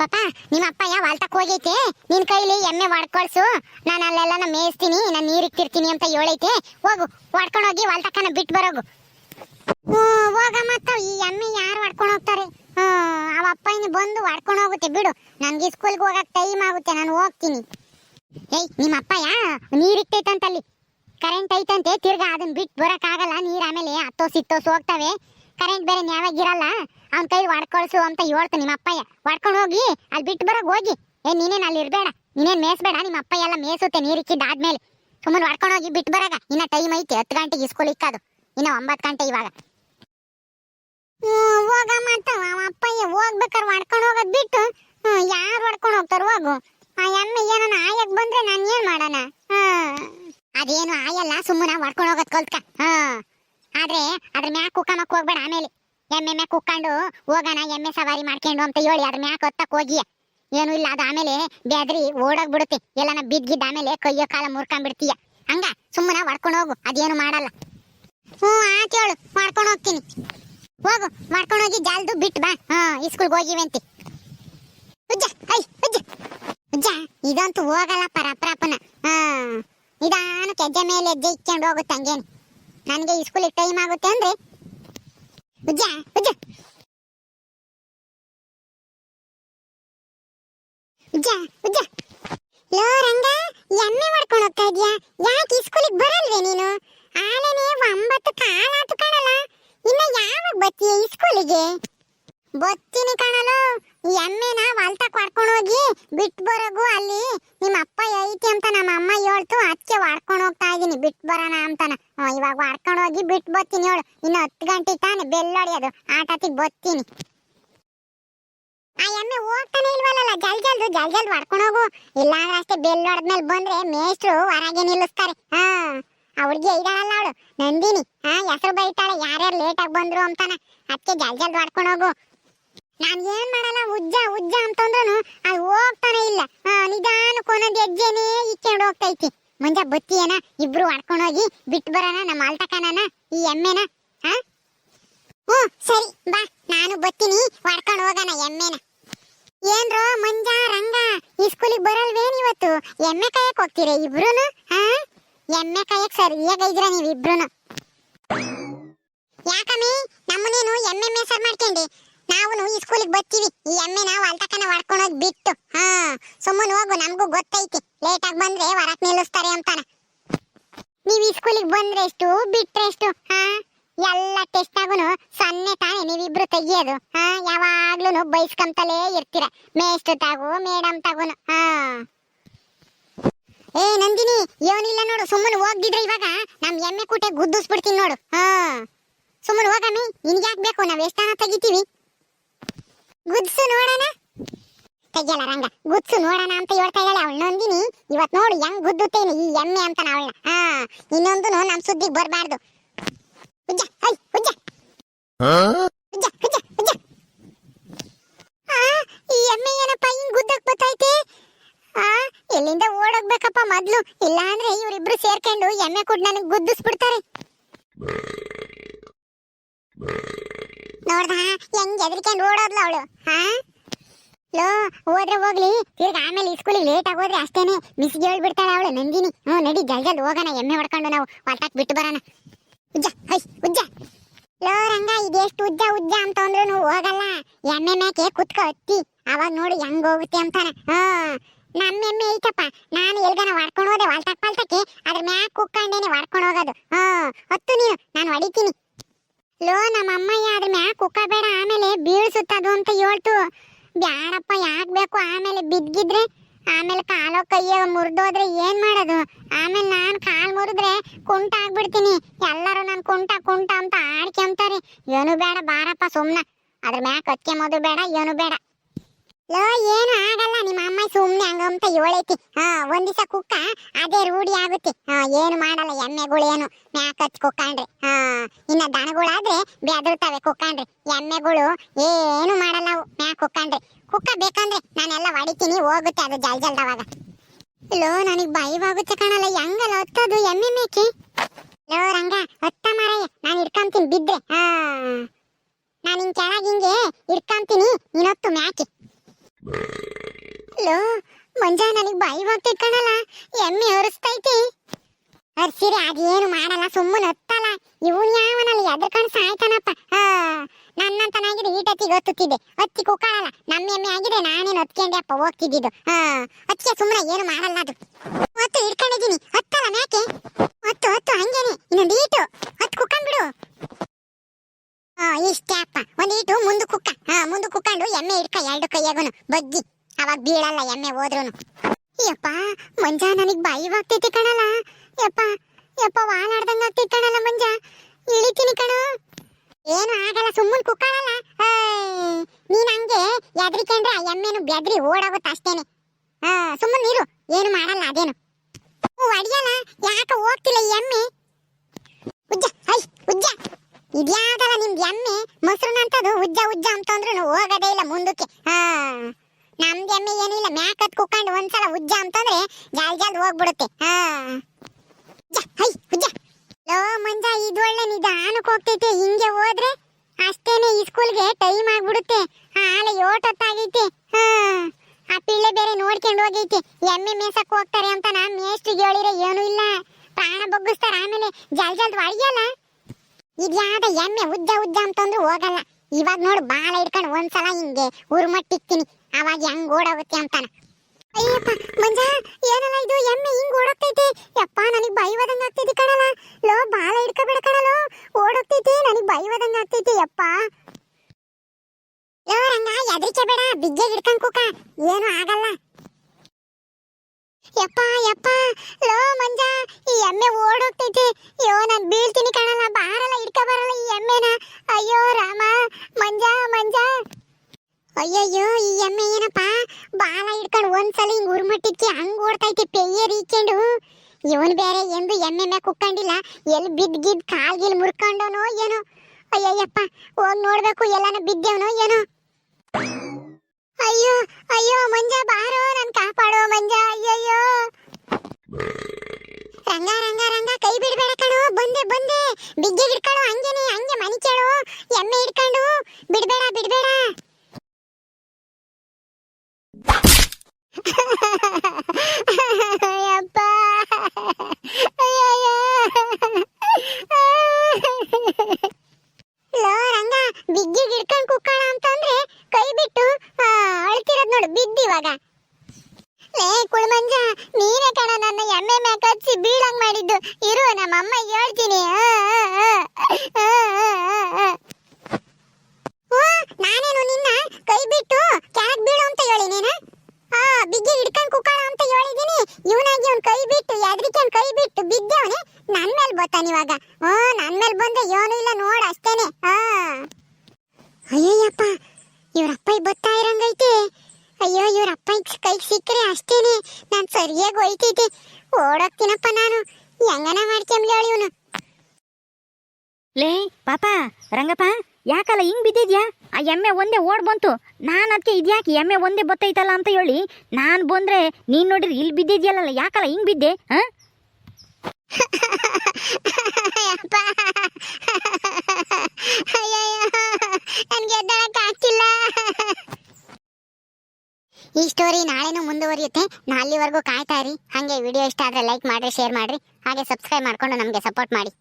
ಪಾಪ, ನಿಮ್ಮ ಅಪ್ಪ ಯಾವ ಆಲ್ತಕ್ ಹೋಗೈತೆ? ನಿನ್ ಕೈಲಿ ಎಮ್ಮೆ ಹೊಡ್ಕೊಳ್ಸು ನಾನು ಅಲ್ಲೆಲ್ಲ ಮೇಯಿಸ್ತೀನಿ, ನಾನು ಇಟ್ಟಿರ್ತೀನಿ ಅಂತ ಹೇಳೈತೆ. ಹೋಗು, ವಾಡ್ಕೊಂಡು ಹೋಗಿ ವಾಲ್ತಕ್ಕನ ಬಿಟ್ಟು ಬರೋಗು. ಹೋಗ ಮತ್ತ ಈ ಎಮ್ಮೆ ಯಾರು ವಾಡ್ಕೊಂಡು ಹೋಗ್ತಾರೆ? ಹ್ಮ್ ಅಪ್ಪ ಇನ್ನು ಬಂದು ವಾಡ್ಕೊಂಡು ಹೋಗುತ್ತೆ, ಬಿಡು. ನನ್ಗೆ ಸ್ಕೂಲ್ಗೆ ಹೋಗಕ್ ಟೈಮ್ ಆಗುತ್ತೆ, ನಾನು ಹೋಗ್ತೀನಿ. ಏಯ್, ನಿಮ್ಮ ಅಪ್ಪಯ್ಯ ಇಟ್ಟೈತಂತಲ್ಲಿ ಕರೆಂಟ್ ಐತಂತೆ, ತಿರ್ಗಾ ಅದನ್ನ ಬಿಟ್ಟು ಬರೋಕ್ಕಾಗಲ್ಲ ನೀರು ಆಮೇಲೆ ಹತ್ತೋಸ್, ಇತ್ತೋಸ್ ಹೋಗ್ತವೆ. ಕರೆಂಟ್ ಬೇರೆ ನ್ಯಾವಾಗಿರಲ್ಲ ಅವ್ನ ಕೈ ಹೊಡ್ಕೊಳ್ಸು ಅಂತ ಹೇಳ್ತು ನಿಮ್ಮ ಅಪ್ಪಯ್ಯ ಹೊಡ್ಕೊಂಡು ಹೋಗಿ ಅಲ್ಲಿ ಬಿಟ್ಟು ಬರಕ್ ಹೋಗಿ. ಏ ನೀನೇನು ಅಲ್ಲಿ ಇರ್ಬೇಡ ನೀನೇನ್ ಮೇಯಿಸ್ಬೇಡ ನಿಮ್ಮ ಅಪ್ಪಯ್ಯ ಎಲ್ಲ ಮೇಯಿಸುತ್ತೆ ನೀರಿಕ್ಕಿದ್ದಾದ್ಮೇಲೆ ಸುಮ್ಮನೆ ಹೊಡ್ಕೊಂಡು ಹೋಗಿ ಬಿಟ್ಟು ಬರಾಗ ಇನ್ನ ಟೈಮ್ ಐತಿ ಹತ್ತು ಗಂಟೆಗೆ ಸ್ಕೂಲ್ ಇಕ್ಕದು ಇನ್ನ ಒಂಬತ್ತು ಗಂಟೆ ಇವಾಗ. ಹ್ಮ್, ಹೋಗ ಮತ್ತ ಅವ ಅಪ್ಪಯ್ಯ ಹೋಗ್ಬೇಕಾರೆ ಹೊಡ್ಕೊಂಡು ಹೋಗೋದ್ ಬಿಟ್ಟು ಯಾರು ಹೊಡ್ಕೊಂಡು ಹೋಗ್ತಾರ ಹೋಗು. ಆ ಎಮ್ಮೆ ಏನನ ಆಯಕ್ ಬಂದ್ರೆ ನಾನು ಏನು ಮಾಡೋಣ? ಅದೇನು ಆಯಲ್ಲ ಸುಮ್ಮನೆ ಹೊಡ್ಕೊಂಡು ಹೋಗೋದ್ ಕಲ್ತ್ಕ. ಹಾ ಆದ್ರೆ ಅದ್ರ ಮ್ಯಾಕ್ ಕುಕ್ಕಮಕ್ ಹೋಗ್ಬೇಡ ಆಮೇಲೆ. ಎಮ್ಮೆ ಮ್ಯಾಕ್ ಕುಕ್ಕೊಂಡು ಹೋಗೋಣ, ಎಮ್ಮೆ ಸವಾರಿ ಮಾಡ್ಕೊಂಡು ಅಂತ ಹೇಳಿ ಅದ್ರ ಮ್ಯಾಕ್ ಹೊತ್ತಕ್ ಹೋಗಿ. ಏನು ಇಲ್ಲ, ಅದು ಆಮೇಲೆ ಬ್ಯಾದ್ರಿ ಓಡೋಗ್ ಬಿಡುತ್ತೆ. ಎಲ್ಲನ ಬಿದ್ಗಿದ್ದ ಆಮೇಲೆ ಕೈಯೋ ಕಾಲ ಮುರ್ಕೊಂಡ್ಬಿಡ್ತೀಯ ಹಂಗ ಸುಮ್ಮನೆ ಹೊಡ್ಕೊಂಡು ಹೋಗು, ಅದೇನು ಮಾಡಲ್ಲ. ಹ್ಞೂ ಆ ಹೇಳು, ಮಾಡ್ಕೊಂಡು ಹೋಗ್ತೀನಿ. ಹೋಗು, ಮಾಡ್ಕೊಂಡು ಹೋಗಿ ಜಾಲ್ದು ಬಿಟ್ಟು ಬಾ. ಹಾ ಸ್ಕೂಲ್ಗೆ ಹೋಗಿವಂತಿ ಉಜ್ಜ, ಐ, ಉಜ್ಜ. ಉಜ್ಜ, ಇದಂತೂ ಹೋಗಲ್ಲ ಪರಪ್ರಪನ ಹಾ ಇದಾನು ಕೆಜ್ಜೆ ಮೇಲೆ ಹೆಜ್ಜೆ ಇಕ್ಕೊಂಡು ಹೋಗುತ್ತೆ ಹಂಗೇನು ನನಗೆ ಈ ಟೈಮ್ ಆಗುತ್ತೆ ಅಂದ್ರೆ? ಉಜ್ಜ ಉಜ್ಜ ಉಜ್ಜ ಲೋ ರಂಗ, ಎಮ್ಮೆ ಮಾಡ್ಕೊಂಡು ಹೋಗ್ತಾ ಇದ್ಯಾ? ಯಾಕೆ ಈ ಸ್ಕೂಲಿಗೆ ಬರಲ್ವೇ ನೀನು? ಆಲೇನೆ ಒಂಬತ್ತು ಕಾಲಾತು ಕಾಣಲ್ಲ. ಇನ್ನ ಯಾವಾಗ ಬತ್ತೀಯ ಈ ಸ್ಕೂಲಿಗೆ ಬತ್ತೀನಿ ಕಾಣಲು. ಈ ಎಮ್ಮೆನ ಹೊಲ್ತಕ್ ಹೊಡ್ಕೊಂಡು ಹೋಗಿ ಬಿಟ್ಟು ಬರೋಗು ಅಲ್ಲಿ ನಿಮ್ಮ ಅಪ್ಪ ಐತಿ ಅಂತ ನಮ್ಮ ಅಮ್ಮ ಹೇಳ್ತು ಅದಕ್ಕೆ ವಾಡ್ಕೊಂಡು ಹೋಗ್ತಾ ಇದ್ದೀನಿ ಬಿಟ್ಟು ಬರೋಣ ಅಂತಾನ. ಇವಾಗ ವಾಡ್ಕೊಂಡು ಹೋಗಿ ಬಿಟ್ಟು ಬರ್ತೀನಿ ಹೇಳು. ಇನ್ನು ಹತ್ತು ಗಂಟೆ ತಾನೆ ಬೆಲ್ಲೊಡೆಯೋದು ಆಟತಿಗೆ ಬರ್ತೀನಿ. ಆ ಎಮ್ಮೆ ಹೋಗ್ತಾನೆ ಇಲ್ವಲ್ಲ ಜಲ್ ಜಲ್ದು ಜಲ್ ಜಲ್ದು ವಾಡ್ಕೊಂಡು ಹೋಗು. ಇಲ್ಲ ಅಂದ್ರೆ ಅಷ್ಟೇ ಬೆಲ್ಲೊಡೆದ್ಮೇಲೆ ಬಂದ್ರೆ ಮೇಷ್ಟ್ರು ಹೊರಗೆ ನಿಲ್ಲಿಸ್ತಾರೆ. ಹಾ ಅವ್ರಿಗೆ ಇದಾಳಲ್ಲ ಅವಳು. ನಂದಿನಿ, ಹಾ, ಹೆಸರು ಬೈತಾಳೆ, ಯಾರ್ಯಾರು ಲೇಟಾಗಿ ಬಂದ್ರು ಅಂತಾನ. ಅದಕ್ಕೆ ಜಲ್ ಜಲ್ದು ಮಾಡ್ಕೊಂಡು ಹೋಗು. ನಾನ್ ಏನ್ ಮಾಡಲ್ಲ, ಉಜ್ಜ ಉಜ್ಜ ಅಂತಂದ್ರು ಅದು ಹೋಗ್ತಾನೆ ಇಲ್ಲ. ನಿಧಾನಕ್ಕೆ ಒಂದೊಂದು ಹೆಜ್ಜೆನೇ ಇಕ್ಕೊಂಡು ಹೋಗ್ತೈತಿ. ಮುಂಜ ಬತ್ತಿಯನ, ಇಬ್ರು ಹೊಡ್ಕೊಂಡು ಹೋಗಿ ಬಿಟ್ಟು ಬರೋಣ ನಮ್ಮ ಅಲ್ತಕನ ಈ ಎಮ್ಮೆನ ಹಾ ಹ್ಞೂ, ಸರಿ, ಬಾ, ನಾನು ಬತ್ತೀನಿ ಹೊಡ್ಕೊಂಡು ಹೋಗೋಣ ಎಮ್ಮೆನ. ಏನ್ರೋ ಮಂಜ ರಂಗ, ಈ ಸ್ಕೂಲಿಗೆ ಬರಲ್ವೇನ್ ಇವತ್ತು? ಎಮ್ಮೆ ಕಾಯಕ್ ಹೋಗ್ತೀರಿ ಇಬ್ರುನು ಹಾ ಎಮ್ಮೆ ಕಾಯಕ್ ಸರ್ ಇದ್ರ ನೀವು ಇಬ್ರುನು. ಯಾಕಮ್ಮಿ, ನಮ್ಮನೇನು ಎಮ್ಮೆ, ಮೇಸರ್ ಮಾಡ್ಕೊಂಡಿ? ನಾವು ಈ ಸ್ಕೂಲಿಗೆ ಬರ್ತೀವಿ. ಈ ಎಮ್ಮೆ ನಾವು ಅಲ್ತಕನ ಬಿಟ್ಟು. ಹಾ, ಸುಮ್ಮನೆ ಹೋಗು, ನಮಗೂ ಗೊತ್ತೈತಿ. ಲೇಟ್ ಆಗಿ ಬಂದ್ರೆ ಹೊರಕ್ ನಿಲ್ಲಿಸ್ತಾರೆ ಅಂತಾನ. ನೀವು ಈ ಸ್ಕೂಲಿಗೆ ಬಂದ್ರೆ ಎಷ್ಟು? ಬಿಟ್ರೆ ಎಷ್ಟು? ಹಾ, ಎಲ್ಲ ಟೆಸ್ಟ್ ಆಗುನು ಸೊನ್ನೆ ತಾನೇ ನೀವಿಬ್ರು ತೆಗಿಯೋದು. ಹಾ ಯಾವಾಗ್ಲೂ ಬೈಸ್ಕೊಂತಲೇ ಇರ್ತೀರ. ಮೇಸ್ಟ್ ತಾಗು ಮೇಡಮ್ ತಾಗೋನು. ಹಾ. ಏ, ನಂದಿನಿ, ಏನಿಲ್ಲ ನೋಡು, ಸುಮ್ಮನೆ ಹೋಗ್ದಿದ್ರೆ ಇವಾಗ ನಮ್ ಎಮ್ಮೆ ಕೂಟೆ ಗುದ್ದಿಸ್ಬಿಡ್ತೀನಿ ನೋಡು. ಹಾ. ಸುಮ್ಮನೆ ಹೋಗಮ್ಮಿ ನಿನ್ಗೆ ಯಾಕೆ ಬೇಕು? ನಾವ್ ಎಷ್ಟಾನ ತೆಗಿತೀವಿ? ಗುದ್ಸು ನೋಡಣ. ತೆಗಿಯಲ್ಲ ರಂಗ ಗುದ್ಸು ನೋಡೋಣ ಅಂತ ಹೇಳ್ತಾ ಇದ್ದಾಳೆ ಅವಳು ನಂದಿನಿ. ಇವತ್ ನೋಡು ಹೆಂಗ್ ಗುದ್ದುತ್ತೇನೆ ಈ ಎಮ್ಮೆ ಅಂತ ಅವಳನ್ನ. ಹಾ ಇನ್ನೊಂದು ನಮ್ ಸುದ್ದಿಗೆ ಬರಬಾರ್ದು. ಐ ಉಜ್ಜ ಈ ಎಮ್ಮೆ ಏನಪ್ಪ ಹಿಂಗ್ ಗುದ್ದಕ್ ಬತ್ತೈತೆ? ಆ ಎಲ್ಲಿಂದ ಓಡೋಗ್ಬೇಕಪ್ಪ ಮೊದ್ಲು. ಇಲ್ಲ ಅಂದ್ರೆ ಇವರಿಬ್ರು ಸೇರ್ಕೊಂಡು ಎಮ್ಮೆ ಕೂಡ ನನಗ್ ಗುದ್ದಿಸ್ಬಿಡ್ತಾರೆ. ನೋಡ್ದ? ಹೆಂಗ್ ಎದ್ರಿಕೊಂಡು ಓಡೋದ್ಲ ಅವಳು. ಹಾ? ಲೋ, ಹೋದ್ರೆ ಹೋಗ್ಲಿ. ತಿರ್ಗ ಆಮೇಲೆ ಸ್ಕೂಲಿಗೆ ಲೇಟ್ ಆಗೋದ್ರೆ ಅಷ್ಟೇನೆ. ಮಿಸ್ಗೆ ಹೇಳ್ಬಿಡ್ತಾಳೆ ಅವಳು, ನಂದಿನಿ. ಹ್ಞೂ, ನಡಿ, ಜಲ್ ಜಲ್ದಿ ಹೋಗೋಣ, ಎಮ್ಮೆ ಹೊಡ್ಕೊಂಡು ನಾವು ಹೊಲ್ಟಾಕ್ ಬಿಟ್ಟು ಬರೋಣ. ಉಜ್ಜ ಹೈ ಉಜ್ಜ. ಲೋ, ರಂಗ, ಇದೆಷ್ಟು ಉಜ್ಜ ಉಜ್ಜ ಅಂತ ಅಂದ್ರೂ ಹೋಗಲ್ಲ. ಎಮ್ಮೆ ಮ್ಯಾಕೆ ಕುತ್ಕ ಹತ್ತಿ ಅವಾಗ ನೋಡಿ ಹೆಂಗ್ ಹೋಗುತ್ತೆ ಅಂತಾನ. ಹಾ ನಮ್ಮ ಎಮ್ಮೆ ಐತಪ್ಪ. ನಾನು ಎಲ್ಗನ ಹೊಡ್ಕೊಂಡು ಹೋದೆ ಹೊಲ್ಟಾಕ್ ಪಲ್ಟಕ್ಕೆ ಅದ್ರ ಮ್ಯಾಕ್ ಕುಕ್ಕಂಡೇನೆ ಹೊಡ್ಕೊಂಡು ಹೋಗೋದು. ಹಾ ಹತ್ತು ನೀನು, ನಾನು ಹೊಡಿತೀನಿ. ಲೋ, ನಮ್ಮ ಅಮ್ಮಯ್ಯ ಅದ್ರ ಮ್ಯಾಕ್ ಕುಕ್ಕಬೇಡ, ಆಮೇಲೆ ಬೀಳ್ಸುತ್ತದು ಅಂತ ಹೇಳ್ತು. ಬ್ಯಾಡಪ್ಪ, ಯಾಕ್ ಬೇಕು? ಆಮೇಲೆ ಬಿದ್ಗಿದ್ರೆ ಆಮೇಲೆ ಕಾಲೋ ಕೈಯೋ ಮುರಿದೋದ್ರೆ ಏನ್ ಮಾಡೋದು? ಆಮೇಲೆ ನಾನು ಕಾಲ್ ಮುರಿದ್ರೆ ಕುಂಟ ಆಗ್ಬಿಡ್ತೀನಿ. ಎಲ್ಲರೂ ನನ್ ಕುಂಟ ಕುಂಟ ಅಂತ ಆಡ್ಕೊಂತಾರೆ ಏನು ಬೇಡ, ಬಾರಪ್ಪ ಸುಮ್ಮನೆ ಅದ್ರ ಮ್ಯಾಕ್ ಹತ್ಕೊಂಬೋದು ಬೇಡ, ಏನು ಬೇಡ. ಲೋ, ಏನು ಆಗಲ್ಲ. ನಿಮ್ಮ ಅಮ್ಮ ಸುಮ್ಮನೆ ಹಂಗಂತ ಹೇಳೈತಿ ಹಾ, ಒಂದ್ ದಿವಸ ಕುಕ್ಕ, ಅದೇ ರೂಢಿ ಆಗುತ್ತೆ. ಹಾ, ಏನು ಮಾಡಲ್ಲ ಎಮ್ಮೆಗಳೇನು ಮ್ಯಾಕ್ ಹಚ್ ಕುಕ್ಕಂಡ್ರೆ. ಹಾ, ಇನ್ನ ದನಗಳಾದ್ರೆ ಬೆದರ್ತಾವೆ ಕುಕ್ಕಂಡ್ರೆ. ಎಮ್ಮೆಗಳು ಏನು ಮಾಡಲ್ಲ ಅವು, ಮ್ಯಾಕ್ ಕುಕ್ಕಂಡ್ರೆ. ಕುಕ್ಕ ಬೇಕಂದ್ರೆ ನಾನೆಲ್ಲ ಹೊಡಿತೀನಿ, ಹೋಗುತ್ತೆ ಅದು ಜಲ್ ಜಲ್ದವಾಗ. ಲೋ, ನನಗ್ ಭಯವಾಗುತ್ತೆ ಕಾಣಲ್ಲ, ಹೆಂಗಲ್ಲ ಹತ್ತದು ಎಮ್ಮೆ ಮೇಕೆ? ಲೋ, ರಂಗ, ಹತ್ತ ಮಾರಾಯ, ನಾನು ಇಟ್ಕೊಂತೀನಿ ಬಿದ್ರೆ. ಹಾ. ನಾನು ಹಿಂಗೆ ಕೆಳಗೆ ಹಿಂಗೆ ಇಟ್ಕೊಂತೀನಿ ನೀನೊತ್ತು ಮ್ಯಾಕೆ. ಲೋ, ಮಂಜ ನನಗೆ ಬಾಯಿ ಹೋಗ್ತೈತ್ ಕಣಲ್ಲ. ಎಮ್ಮೆ ಹೊರಸ್ತೈತಿ ಅರ್ಸಿರಿ ಅದೇನು ಮಾಡಲ್ಲ, ಸುಮ್ಮನೆ ಹತ್ತಲ್ಲ ಇವನ್ ಯಾವನಲ್ಲಿ ಎದ್ರಕಂಡ್ ಸಾಯ್ತಾನಪ್ಪ. ನನ್ನಂತನಾಗಿದೆ ಈಟತ್ತಿಗೆ ಹತ್ತುತ್ತಿದ್ದೆ ಹತ್ತಿ ಕುಕ್ಕಾಳಲ್ಲ ನಮ್ಮ ಎಮ್ಮೆ ಆಗಿದೆ ನಾನೇನು ಹತ್ಕೊಂಡೆ ಅಪ್ಪ, ಹೋಗ್ತಿದ್ದಿದ್ದು. ಹಾ ಸುಮ್ಮನೆ ಏನು ಮಾಡಲ್ಲ ಅದು. ಹೊತ್ತು ಹಿಡ್ಕೊಂಡಿದ್ದೀನಿ. ಹತ್ತಲ್ಲ ಮ್ಯಾಕೆ? ಹತ್ತು ಹತ್ತು ಹಂಗೇನೆ. ಇನ್ನೊಂದು ಈಟು. ಇಷ್ಟೇ ಒಂದು ಈಟು, ಮುಂದೆ ಕುಕ್ಕ. ಹಾ, ಮುಂದೆ ಕುಕ್ಕೊಂಡು ಎಮ್ಮೆ ಹಿಡ್ಕ, ಎರಡು ಕೈಯಾಗುನು. ಬಗ್ಗಿ ಅವಾಗ ಬೀಳಲ್ಲ ಎಮ್ಮೆ ಹೋದ್ರುನು. ಯಪ್ಪ, ಮಂಜ ನನಗ್ ಬಾಯಿ ಆಗ್ತೈತಿ ಕಣಲ್ಲ ಯಪ್ಪ ಯಪ್ಪ, ವಾಲಾಡ್ದಂಗ ಆಗ್ತೈತಿ ಕಣಲ್ಲ ಮಂಜ. ಇಳಿತೀನಿ ಕಣ. ಏನು ಆಗಲ್ಲ, ಸುಮ್ಮನೆ ಕುಕ್ಕಾಳಲ್ಲ. ನೀನ್ ಹಂಗೆ ಆ ಎಮ್ಮೆನು ಬೆದ್ರಿ ಓಡಾಗುತ್ತೆ ಅಷ್ಟೇನೆ. ಸುಮ್ಮನೆ ನೀರು ಏನು ಮಾಡಲ್ಲ ಅದೇನು. ಅಡಿಯಲ್ಲ, ಯಾಕೆ ಹೋಗ್ತಿಲ್ಲ ಎಮ್ಮೆ ಉಜ್ಜ ಐ ಉಜ್ಜ ಇದ್ಯಾವ್ದಲ್ಲ ನಿಮ್ದು ಎಮ್ಮೆ ಮೊಸರುನಂತದು ಉಜ್ಜ ಉಜ್ಜ ಅಂತಂದ್ರು ಹೋಗೋದೇ ಇಲ್ಲ ಮುಂದಕ್ಕೆ. ಹಾ. ನಮ್ದು ಎಮ್ಮೆ ಏನಿಲ್ಲ ಮ್ಯಾಕತ್ ಕುಕ್ಕೊಂಡು ಒಂದ್ಸಲ ಉಜ್ಜ ಅಂತಂದ್ರೆ ಜಾಲ್ ಜಾಲ್ ಹೋಗ್ಬಿಡುತ್ತೆ. ಹಾ. ಹೈ, ಉಜ್ಜ. ಲೋ ಮಂಜ, ಇದು ಒಳ್ಳೆ ನಿಧಾನಕ್ಕೆ ಹೋಗ್ತೈತೆ. ಹಿಂಗೆ ಹೋದ್ರೆ ಅಷ್ಟೇನೆ ಈ ಸ್ಕೂಲ್ಗೆ ಟೈಮ್ ಆಗ್ಬಿಡುತ್ತೆ. ಆಲೆ ಏಟೊತ್ತಾಗೈತೆ ಹಾ. ಆ ಪಿಳ್ಳೆ ಬೇರೆ ನೋಡ್ಕೊಂಡು ಹೋಗೈತೆ. ಎಮ್ಮೆ ಮೇಸಕ್ ಹೋಗ್ತಾರೆ ಅಂತ ನಾನು ಮೇಸ್ಟ್ರಿಗೆ ಹೇಳಿರೋ ಏನೂ ಇಲ್ಲ. ಪ್ರಾಣ ಬಗ್ಗಿಸ್ತಾರ ಆಮೇಲೆ ಜಲ್ ಜಲ್ದ್ ಹೊಡಿಯಲ್ಲ ಇದ್ಯಾದ ಎಮ್ಮೆ, ಉದ್ದ ಉದ್ದ ಅಂತಂದ್ರು ಹೋಗಲ್ಲ. ಇವಾಗ ನೋಡು ಬಾಳ ಹಿಡ್ಕೊಂಡು ಒಂದ್ಸಲ ಹಿಂಗೆ ಉರ್ಮಟ್ಟಿಕ್ತೀನಿ ಅವಾಗ ಹೆಂಗ್ ಓಡೋಗುತ್ತೆ ಅಂತಾನ. ಅಯ್ಯಪ್ಪ, ಮಂಜ, ಏನಲ್ಲ ಇದು? ಎಮ್ಮೆ ಹಿಂಗ್ ಓಡೋಗ್ತೈತೆ. ಯಪ್ಪ, ನನಗ್ ಬೈವದಂಗ ಆಗ್ತೈತಿ ಕಣಲ್ಲ. ಲೋ, ಬಾಲ ಹಿಡ್ಕೊಬೇಡ ಕಣಲೋ ಓಡೋಗ್ತೈತೆ, ನನಗ್ ಬೈವದಂಗ ಆಗ್ತೈತಿ, ಯಪ್ಪ. ಲೋ, ರಂಗ, ಎದ್ರಿಕೆ ಬೇಡ. ಬಿಗ್ಗೆ ಹಿಡ್ಕೊಂಡ್ ಕೂಕ. ಏನು ಆಗಲ್ಲ. ಯಪ್ಪ ಯಪ್ಪ, ಲೋ ಮಂಜ, ಈ ಎಮ್ಮೆ ಓಡೋಗ್ತೈತೆ. ಅಯ್ಯೋ, ನಾನು ಬೀಳ್ತೀನಿ ಕಾಣಲ್ಲ, ಬಾರಲ್ಲ, ಹಿಡ್ಕ ಬರಲ್ಲ ಈ ಎಮ್ಮೆನ. ಅಯ್ಯೋ, ರಾಮ, ಮಂಜ ಮಂಜ. ಅಯ್ಯಯ್ಯೋ, ಈ ಎಮ್ಮೆ ಏನಪ್ಪ? ಬಾಲ ಹಿಡ್ಕೊಂಡು ಒಂದ್ಸಲ ಹಿಂಗ್ ಉರ್ಮಟ್ಟಿಕ್ಕಿ ಹಂಗ್ ಓಡ್ತೈತಿ ಪೆಯ್ಯರ್ ಈಕೊಂಡು ಇವನ್ ಬೇರೆ ಎಂದು ಎಮ್ಮೆ ಮ್ಯಾಗ ಕುಕ್ಕಂಡಿಲ್ಲ. ಎಲ್ಲಿ ಬಿದ್ದ ಗಿದ್ ಕಾಲ್ ಗಿಲ್ ಮುರ್ಕೊಂಡವನೋ ಏನೋ. ಅಯ್ಯಯ್ಯಪ್ಪ, ಹೋಗ್ ನೋಡ್ಬೇಕು, ಎಲ್ಲಾನು ಬಿದ್ದೇವನೋ ಏನೋ ಅಯ್ಯೋ ಅಯ್ಯೋ ಮಂಜ ಬಾರೋ ನನ್ ಕಾಪಾಡೋ ಮಂಜ ಅಯ್ಯಯ್ಯೋ ರಂಗ ರಂಗ ರಂಗ ಕೈ ಬಿಡ್ಬೇಡ ಕಣೋ ಬಂದೆ ಬಂದೆ ಬಿಗ್ಗೆ ಹಿಡ್ಕೊಳ್ಳೋ ಹಂಗೇನೆ ಹಂಗೆ ಮನಿ ಕೇಳು ಎಮ್ಮೆ ಹಿಡ್ಕೊಂಡು ಬಿಡ್ಬೇಡ ಬಿಡ್ಬೇಡ ಯಪ್ಪ ಲೋ ರಂಗ ಬಿಗ್ಗಿ ಹಿಡ್ಕೊಂಡು ಕುಕ್ಕಳ ಅಂತಂದ್ರೆ ಕೈ ಬಿಟ್ಟು ಅಳ್ತಿರೋದ್ ನೋಡು ಬಿದ್ದಿವಾಗ ಲೇ ಕುಳ್ಮಂಜ, ನೀನೇ ಕಣ ನನ್ನ ಎಮ್ಮೆ ಮ್ಯಾಕ್ ಹಚ್ಚಿ ಬೀಳಂಗ್ ಮಾಡಿದ್ದು. ಇರು ನಮ್ಮ ಅಮ್ಮ ಹೇಳ್ತೀನಿ ನಾನೇನು ನಿನ್ನ ಕೈ ಬಿಟ್ಟು ಕೆಳಗ್ ಬೀಳು ಅಂತ ಹೇಳಿ ನೀನು? ಆ ಬಿಗ್ಗಿ ಹಿಡ್ಕೊಂಡ್ ಕುಕ್ಕಳ ಅಂತ ಹೇಳಿದೀನಿ. ಇವನಾಗಿ ಅವ್ನ್ ಕೈ ಬಿಟ್ಟು ಎದ್ರಿಕೆ ಕೈ ಬಿಟ್ಟು ಬಿದ್ದವನೆ, ನನ್ ಮೇಲೆ ಬರ್ತಾನ ಇವಾಗ. ಓ ನನ್ ಮೇಲೆ ಬಂದ್ರೆ ಏನೂ ಇಲ್ಲ ನೋಡ್ ಅಷ್ಟೇನೆ. ಆ ಅಯ್ಯಯ್ಯಪ್ಪ, ಇವ್ರಪ್ಪ ಬತ್ತಾ ಇರಂಗೈತೆ. ಅಯ್ಯೋ, ಇವ್ರಪ್ಪ ಕೈಗೆ ಸಿಕ್ಕರೆ ಅಷ್ಟೇನೆ. ನಾನ್ ಸರಿಯಾಗಿ ಹೋಯ್ತೈತೆ ಓಡೋಗ್ತೀನಪ್ಪ ನಾನು. ಹೆಂಗನ ಮಾಡ್ಕೊಂಬ್ಲಿ ಇವನು. ಲೇ, ಪಾಪ, ರಂಗಪ್ಪ. ಯಾಕಲ್ಲ ಹಿಂಗ್ ಬಿದ್ದಿದ್ಯಾ? ಆ ಎಮ್ಮೆ ಒಂದೇ ಓಡ್ ಬಂತು. ನಾನು ಅದಕ್ಕೆ ಇದ್ಯಾಕೆ ಎಮ್ಮೆ ಒಂದೇ ಬತ್ತೈತಲ್ಲ ಅಂತ ಹೇಳಿ ನಾನು ಬಂದ್ರೆ ನೀನ್ ನೋಡ್ರಿ ಇಲ್ಲಿ ಬಿದ್ದಿದ್ಯಲ್ಲ ಯಾಕಲ್ಲ ಹಿಂಗ್ ಬಿದ್ದೆ ಈ ಸ್ಟೋರಿ ನಾಳೆನೂ ಮುಂದುವರಿಯುತ್ತೆ. ನಾ ಅಲ್ಲಿವರೆಗೂ ಕಾಯ್ತಾ ಇರಿ. ಹಾಗೆ ವಿಡಿಯೋ ಇಷ್ಟ ಆದ್ರೆ ಲೈಕ್ ಮಾಡ್ರಿ ಶೇರ್ ಮಾಡ್ರಿ. ಹಾಗೆ ಸಬ್ಸ್ಕ್ರೈಬ್ ಮಾಡ್ಕೊಂಡು ನಮಗೆ ಸಪೋರ್ಟ್ ಮಾಡಿ.